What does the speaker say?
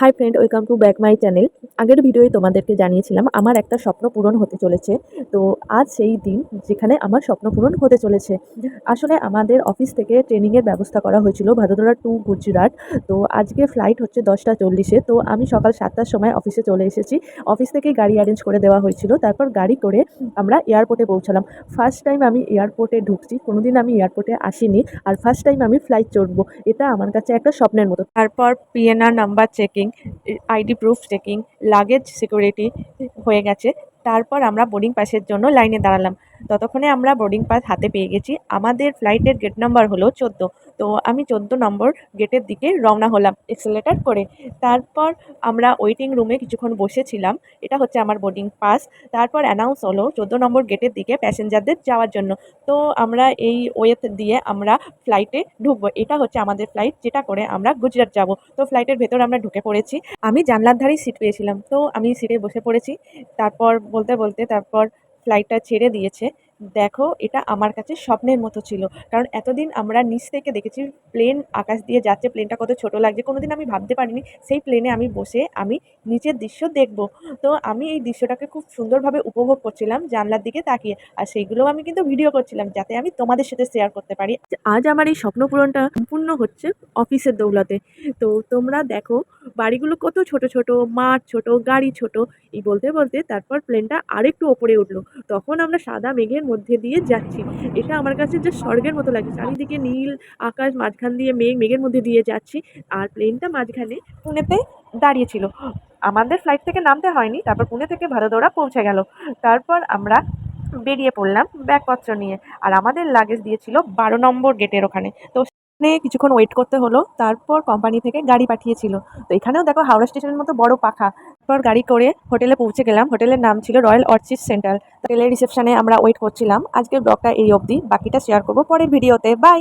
Hi friend welcome to back my channel আগের ভিডিওয়ে তোমাদেরকে জানিয়েছিলাম, আমার একটা স্বপ্ন পূরণ হতে চলেছে। তো আজ সেই দিন যেখানে আমার স্বপ্ন পূরণ হতে চলেছে। আসলে আমাদের অফিস থেকে ট্রেনিংয়ের ব্যবস্থা করা হয়েছিল ভাদোদরা টু গুজরাট। তো আজকে ফ্লাইট হচ্ছে দশটা চল্লিশে। তো আমি সকাল সাতটার সময় অফিসে চলে এসেছি। অফিস থেকেই গাড়ি অ্যারেঞ্জ করে দেওয়া হয়েছিল। তারপর গাড়ি করে আমরা এয়ারপোর্টে পৌঁছালাম। ফার্স্ট টাইম আমি এয়ারপোর্টে ঢুকছি। কোনোদিন আমি এয়ারপোর্টে আসিনি। আর ফার্স্ট টাইম আমি ফ্লাইট চড়বো। এটা আমার কাছে একটা স্বপ্নের মতো। তারপর PNR number checking ID proof checking luggage security হয়ে গেছে। তারপর আমরা বোর্ডিং পাসের জন্য লাইনে দাঁড়ালাম। ততক্ষণে আমরা বোর্ডিং পাস হাতে পেয়ে গেছি। আমাদের ফ্লাইটের গেট নাম্বার হলো চোদ্দ। তো আমি চোদ্দ নম্বর গেটের দিকে রওনা হলাম এক্সেলেটার করে। তারপর আমরা ওয়েটিং রুমে কিছুক্ষণ বসেছিলাম। এটা হচ্ছে আমার বোর্ডিং পাস তারপর অ্যানাউন্স হলো চোদ্দ নম্বর গেটের দিকে প্যাসেঞ্জারদের যাওয়ার জন্য। তো আমরা এই ওয়েতে দিয়ে আমরা ফ্লাইটে ঢুকবো। এটা হচ্ছে আমাদের ফ্লাইট যেটা করে আমরা গুজরাট যাব। তো ফ্লাইটের ভেতর আমরা ঢুকে পড়েছি। আমি জানলার ধারেই সিট পেয়েছিলাম। তো আমি সিটে বসে পড়েছি। তারপর বলতে বলতে তারপর ফ্লাইটটা ছেড়ে দিয়েছে। দেখো, এটা আমার কাছে স্বপ্নের মতো ছিল। কারণ এতদিন আমরা নিচ থেকে দেখেছি, প্লেন আকাশ দিয়ে যাচ্ছে, প্লেনটা কত ছোট লাগছে। কোনোদিন আমি ভাবতে পারিনি, সেই প্লেনে আমি বসে আমি নিচের দৃশ্য দেখব। তো আমি এই দৃশ্যটাকে খুব সুন্দরভাবে উপভোগ করছিলাম জানলার দিকে তাকিয়ে। আর সেইগুলোও আমি কিন্তু ভিডিও করছিলাম, যাতে আমি তোমাদের সাথে শেয়ার করতে পারি। আজ আমার এই স্বপ্ন পূরণটা সম্পূর্ণ হচ্ছে অফিসের দৌলতে। তো তোমরা দেখো, বাড়িগুলো কত ছোট ছোট, মাঠ ছোট, গাড়ি ছোট। এই বলতে বলতে তারপর প্লেনটা আরেকটু ওপরে উঠল। তখন আমরা সাদা মেঘের মধ্যে দিয়ে যাচ্ছি। এটা আমার কাছে যে স্বর্গের মতো লাগে চারিদিকে নীল আকাশ মাঝখান দিয়ে মেঘ, মেঘের মধ্যে দিয়ে যাচ্ছি আর প্লেনটা মাঝখানে পুনেতে দাঁড়িয়েছিল। আমাদের ফ্লাইট থেকে নামতে হয়নি, তারপর পুনে থেকে ভারতোড়া পৌঁছে গেল। তারপর আমরা বেরিয়ে পড়লাম ব্যাগপত্র নিয়ে আর আমাদের লাগেজ দিয়েছিল বারো নম্বর গেটের ওখানে। তো সেখানে কিছুক্ষণ ওয়েট করতে হলো, তারপর কোম্পানি থেকে গাড়ি পাঠিয়েছিল। তো এখানেও দেখো হাওড়া স্টেশনের মতো বড় পাখা। তারপর গাড়ি করে হোটেলে পৌঁছে গেলাম। হোটেলের নাম ছিল রয়্যাল অর্চিড সেন্টার হোটেলের রিসেপশনে আমরা ওয়েট করছিলাম। আজকের ব্লগটা এই অবধি। বাকিটা শেয়ার করব পরের ভিডিওতে। বাই!